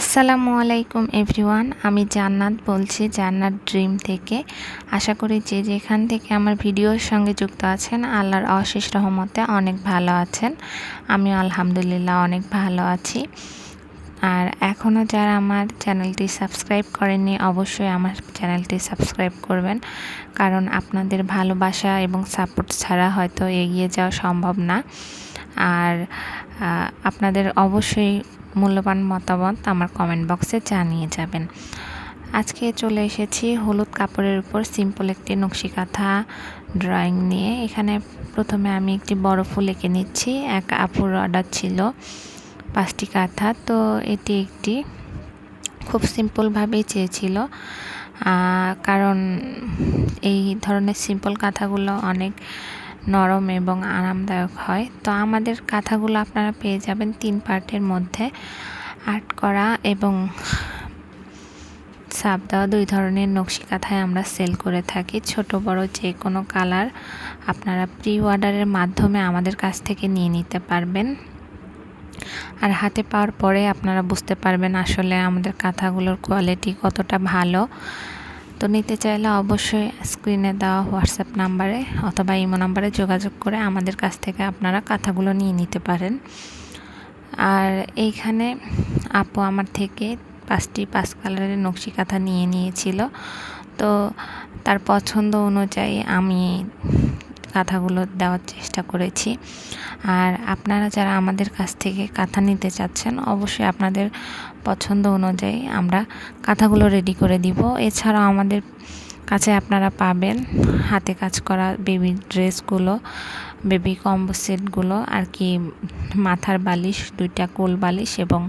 আসসালামু আলাইকুম এভরিওয়ান, আমি জান্নাত বলছি, জান্নাত ড্রিম থেকে। আশা করি যে যেখান থেকে আমার ভিডিওর সঙ্গে যুক্ত আছেন, আল্লাহর অশেষ রহমতে অনেক ভালো আছেন। আমি আলহামদুলিল্লাহ অনেক ভালো আছি। আর এখনও যারা আমার চ্যানেলটি সাবস্ক্রাইব করেননি, অবশ্যই আমার চ্যানেলটি সাবস্ক্রাইব করবেন। কারণ আপনাদের ভালোবাসা এবং সাপোর্ট ছাড়া হয়তো এগিয়ে যাওয়া সম্ভব না। আর আপনাদের অবশ্যই মূল্যবান মতামত আমার কমেন্ট বক্সে জানিয়ে যাবেন। আজকে চলে এসেছি হলুদ কাপড়ের উপর সিম্পল একটি নকশি কাঁথা ড্রয়িং নিয়ে। এখানে প্রথমে আমি একটি বড় ফুল এঁকে নিচ্ছি, এক আপুর অর্ডার ছিল পাঁচটি কাঁথা। তো এটি একটি খুব সিম্পলভাবেই চেয়েছিল কারণ এই ধরনের সিম্পল কাঁথাগুলো অনেক নরম এবং আরামদায়ক হয়। তো আমাদের কাঁথাগুলো আপনারা পেয়ে যাবেন তিন পার্টের মধ্যে। আর্ট করা এবং সাপ দেওয়া দুই ধরনের নকশি কাঁথায় আমরা সেল করে থাকি। ছোট, বড় যে কোনো কালার আপনারা প্রি অর্ডারের মাধ্যমে আমাদের কাছ থেকে নিয়ে নিতে পারবেন। আর হাতে পাওয়ার পরে আপনারা বুঝতে পারবেন আসলে আমাদের কাঁথাগুলোর কোয়ালিটি কতটা ভালো। তো নিতে চাইলে অবশ্যই স্ক্রিনে দেওয়া হোয়াটসঅ্যাপ নাম্বারে অথবা ইমো নাম্বারে যোগাযোগ করে আমাদের কাছ থেকে আপনারা কাঁথাগুলো নিয়ে নিতে পারেন। আর এইখানে আপু আমার থেকে পাঁচটি পাঁচ কালারের নকশি কাঁথা নিয়ে নিয়েছিল। তো তার পছন্দ অনুযায়ী আমি কাঁথাগুলো দেওয়ার চেষ্টা করেছি। আর আপনারা যারা আমাদের কাছ থেকে কাঁথা নিতে চাচ্ছেন, অবশ্যই আপনাদের পছন্দ অনুযায়ী আমরা কাঁথাগুলো রেডি করে দিব। এছাড়াও আমাদের কাছে আপনারা পাবেন হাতে কাজ করা বেবি ড্রেসগুলো বেবি কম্বো সেটগুলো আর কি মাথার বালিশ, দুইটা কোল বালিশ এবং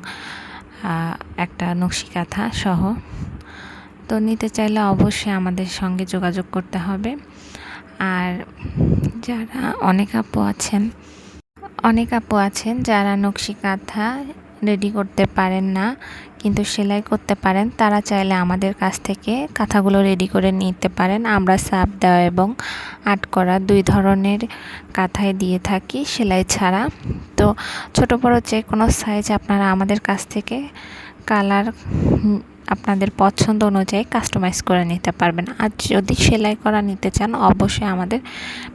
একটা নকশি কাঁথা সহ। তো নিতে চাইলে অবশ্যই আমাদের সঙ্গে যোগাযোগ করতে হবে। আর যারা, অনেক আপু আছেন। অনেক আপু আছেন যারা নকশি কাঁথা রেডি করতে পারেন না, কিন্তু সেলাই করতে পারেন, তারা চাইলে আমাদের কাছ থেকে কাঁথাগুলো রেডি করে নিতে পারেন। আমরা সাপ দেওয়া এবং আট করা দুই ধরনের কাঁথায় দিয়ে থাকি সেলাই ছাড়া। তো ছোট বড় যে কোনো সাইজ আপনারা আমাদের কাছ থেকে কালার আপনাদের পছন্দ অনুযায়ী কাস্টমাইজ করে নিতে পারবেন। আর যদি সেলাই করা নিতে চান, অবশ্যই আমাদের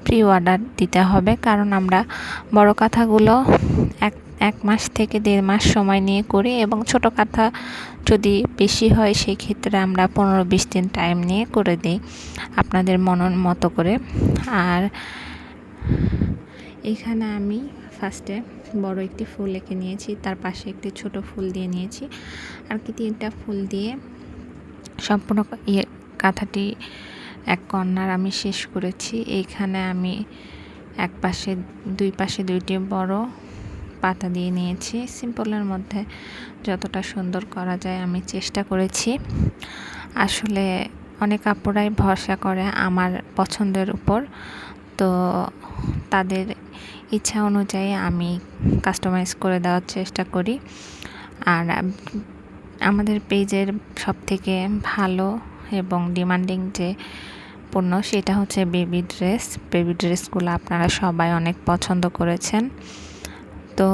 প্রি অর্ডার দিতে হবে। কারণ আমরা বড় কাঁথাগুলো এক এক মাস থেকে দেড় মাস সময় নিয়ে করি এবং ছোট কাঁথা যদি বেশি হয় সেই ক্ষেত্রে আমরা পনেরো বিশ দিন টাইম নিয়ে করে দিই আপনাদের মনন মতো করে। আর এখানে আমি ফার্স্টে বড় একটি ফুল এঁকে নিয়েছি, তার পাশে একটি ছোট ফুল দিয়ে নিয়েছি। আর কি তিনটা ফুল দিয়ে সম্পূর্ণ ইয়ে কাঁথাটি এক কর্নার আমি শেষ করেছি। এইখানে আমি এক পাশে, দুই পাশে দুইটি বড় পাতা দিয়ে নিয়েছি। সিম্পলের মধ্যে যতটা সুন্দর করা যায় আমি চেষ্টা করেছি। আসলে অনেক কাপড়াই ভরসা করে আমার পছন্দের উপর। তো তাদের ইচ্ছা অনুযায়ী আমি কাস্টমাইজ করে দেওয়ার চেষ্টা করি। আর আমাদের পেজের সব থেকে ভালো এবং ডিমান্ডিং যে পণ্য সেটা হচ্ছে বেবি ড্রেস বেবি ড্রেসগুলো আপনারা সবাই অনেক পছন্দ করেছেন। তো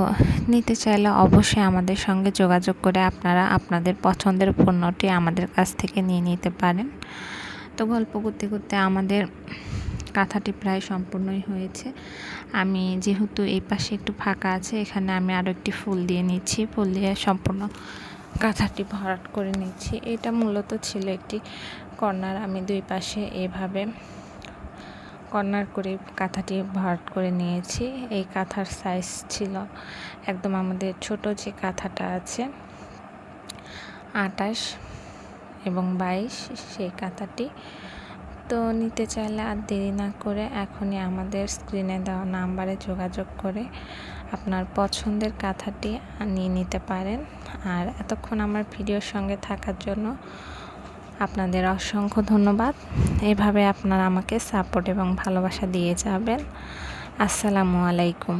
নিতে চাইলে অবশ্যই আমাদের সঙ্গে যোগাযোগ করে আপনারা আপনাদের পছন্দের পণ্যটি আমাদের কাছ থেকে নিয়ে নিতে পারেন। তো গল্প করতে করতে আমাদের কাঁথাটি প্রায় সম্পূর্ণই হয়েছে। আমি যেহেতু এই পাশে একটু ফাঁকা আছে, এখানে আমি আরও একটি ফুল দিয়ে নিচ্ছি। ফুল দিয়ে সম্পূর্ণ কাঁথাটি ভরাট করে নিচ্ছি। এটা মূলত ছিল একটি কর্নার। আমি দুই পাশে এভাবে কর্নার করে কাঁথাটি ভরাট করে নিয়েছি। এই কাঁথার সাইজ ছিল একদম আমাদের ছোট যে কাঁথাটা আছে, আটাশ এবং বাইশ, সেই কাঁথাটি তো নিতে চাইলে আর দেরি না করে এখনই আমাদের স্ক্রিনে দেওয়া নাম্বারে যোগাযোগ করে আপনার পছন্দের কাঁথাটি নিয়ে নিতে পারেন। আর এতক্ষণ আমার ভিডিওর সঙ্গে থাকার জন্য আপনাদের অসংখ্য ধন্যবাদ। এভাবে আপনারা আমাকে সাপোর্ট এবং ভালোবাসা দিয়ে যাবেন। আসসালামু আলাইকুম।